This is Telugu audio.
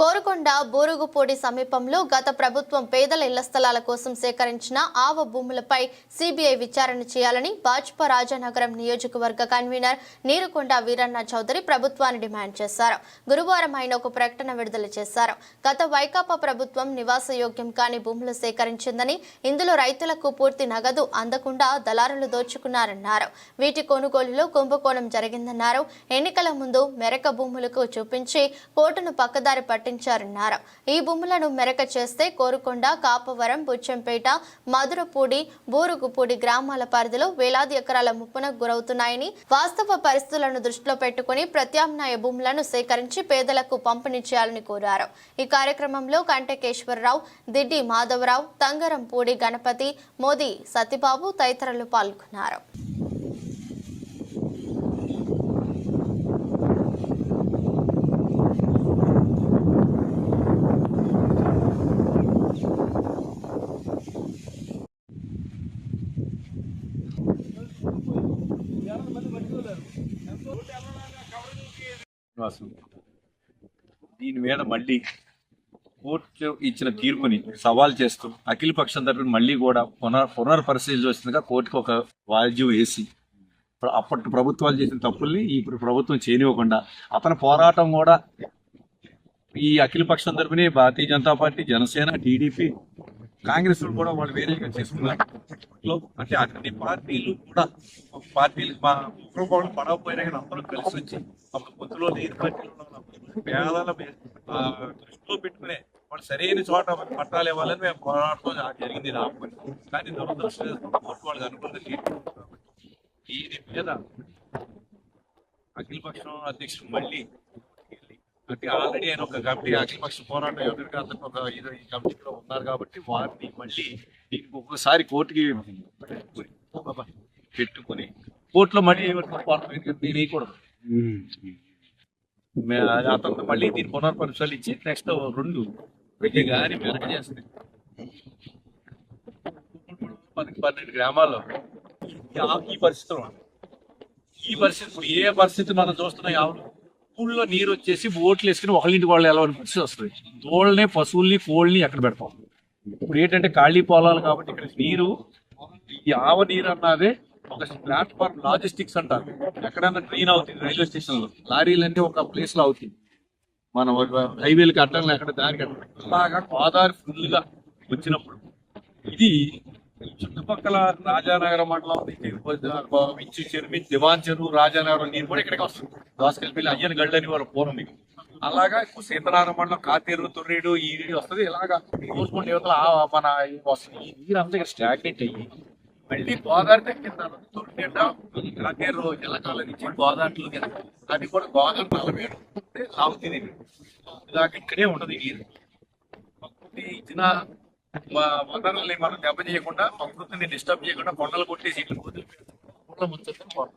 కోరుకొండ బూరుగుపూడి సమీపంలో గత ప్రభుత్వం పేదల ఇళ్ళ స్థలాల కోసం సేకరించిన ఆవ భూములపై సిబిఐ విచారణ చేయాలని భాజపా రాజానగరం నియోజకవర్గ కన్వీనర్ నీరుకొండ వీరన్న చౌదరి ప్రభుత్వాన్ని డిమాండ్ చేశారు. గురువారం ఆయన ఒక ప్రకటన విడుదల చేశారు. గత వైకాపా ప్రభుత్వం నివాసయోగ్యం కాని భూములు సేకరించిందని ఇందులో రైతులకు పూర్తి నగదు అందకుండా దళారులు దోచుకున్నారన్నారు. వీటి కొనుగోలులో కుంభకోణం జరిగిందన్నారు. ఎన్నికల ముందు మెరక భూములకు చూపించి కోర్టును పక్కదారి ప్రకటించారన్నారు ఈ భూములను మెరక చేస్తే కోరుకొండ కాపవరం బుచ్చంపేట మధురపూడి బూరుగుపూడి గ్రామాల పరిధిలో వేలాది ఎకరాల ముప్పునకు గురవుతున్నాయని వాస్తవ పరిస్థితులను దృష్టిలో పెట్టుకుని ప్రత్యామ్నాయ భూములను సేకరించి పేదలకు పంపిణీ చేయాలని కోరారు. ఈ కార్యక్రమంలో కంటకేశ్వరరావు దిడ్డి మాధవరావు తంగరంపూడి గణపతి మోదీ సతిబాబు తదితరులు పాల్గొన్నారు. శ్రీనివాసు దీని మీద మళ్ళీ కోర్టు ఇచ్చిన తీర్పుని సవాల్ చేస్తూ అఖిల పక్షం తరపున మళ్ళీ కూడా పునర్ పునర్పరిశీలించవలసిందిగా కోర్టుకు ఒక వాద్యం వేసి అప్పటి ప్రభుత్వాలు చేసిన తప్పుల్ని ఇప్పుడు ప్రభుత్వం చేయనివ్వకుండా అతని పోరాటం కూడా ఈ అఖిల పక్షం తరపునే Bharatiya Janata Party Janasena TDP Congress కూడా వాళ్ళు వేరేగా చేసుకున్నారు లో అంటే అన్ని పార్టీలు కూడా పార్టీలు మా ఒకరు కూడా పడవపోయినా కానీ అందరూ కలిసి వచ్చి ఒక పొత్తులో లేని పార్టీలు పేదల దృష్టిలో పెట్టుకునే వాళ్ళు సరైన చోట పట్టాలు ఇవ్వాలని మేము పోరాడటం జరిగింది రాకపోయి కానీ దురదృష్టం కోర్టు వాళ్ళకి అనుకున్నది దీని మీద అఖిల పక్షం అధ్యక్షుడు మళ్ళీ అంటే ఆల్రెడీ ఆయన ఒక కమిటీ అఖిలపక్ష పోరాట యోధుడిగా అతను ఒక ఇది- ఈ కమిటీలో ఉన్నారు కాబట్టి వారిని మళ్ళీ దీనికి ఒక్కసారి కోర్టుకి పెట్టుకుని కోర్టులో మళ్ళీ పోరాటం ఎందుకంటే వేయకూడదు. అతను మళ్ళీ దీని పునర్పరిశీలన ఇచ్చి నెక్స్ట్ రెండు ఇది కానీ వెనక పది పన్నెండు గ్రామాల్లో ఈ- ఈ పరిస్థితులు. ఈ పరిస్థితి ఇప్పుడు ఏ పరిస్థితి మనం చూస్తున్నాం ఎవరు ఊళ్ళో నీరు వచ్చేసి ఓట్లు వేసుకుని ఒకళ్ళింటికి వాళ్ళు వెళ్ళవని పరిస్థితి వస్తుంది. దోళ్ళని పశువుల్ని కోళ్ళని ఎక్కడ పెడతాం? ఇప్పుడు ఏంటంటే ఖాళీ పొలాలు కాబట్టి ఇక్కడ నీరు ఈ ఆవ నీరు అన్నదే ఒక ప్లాట్ఫామ్ లాజిస్టిక్స్ అంటారు. ఎక్కడైనా ట్రైన్ అవుతుంది రైల్వే స్టేషన్లో లారీలన్నీ ఒక ప్లేస్లో అవుతుంది మనం హైవేలకి అడ్డంలో ఎక్కడ దారి అడ్డం అలాగా గోదావరి ఫుల్గా వచ్చినప్పుడు. ఇది చుట్టుపక్కల రాజానగరం మండలం ఇచ్చి చెరువు దివాన్ చెరువు రాజానగరం నీరు కూడా ఇక్కడికి వస్తుంది. దోసకెళ్ళి అయ్యని గళ్ళని వారు పూర్వం మీకు అలాగా ఇప్పుడు సీతారామ మండలం కాతేరు తొర్రేడు ఈ వస్తుంది. ఇలాగా కోసుకుంటే యువతల ఆ మన వస్తుంది. ఈ నీరు అంతా ఇక్కడ స్టాగ్నెట్ అయ్యి మళ్ళీ గోదావరి కింద తొర్రేట కాతేరు ఎల్లకాల నుంచి గోదావరిలోకి అది కూడా గోదావరి నలభేడు సాగుతుంది ఇలాగ ఇక్కడే ఉండదు నీరు. ఇచ్చిన మా వనరుల్ని మనం దెబ్బ చేయకుండా ప్రకృతిని డిస్టర్బ్ చేయకుండా కొండలు కొట్టేసి ఇట్లా వదిలిపెట్టి కొండలు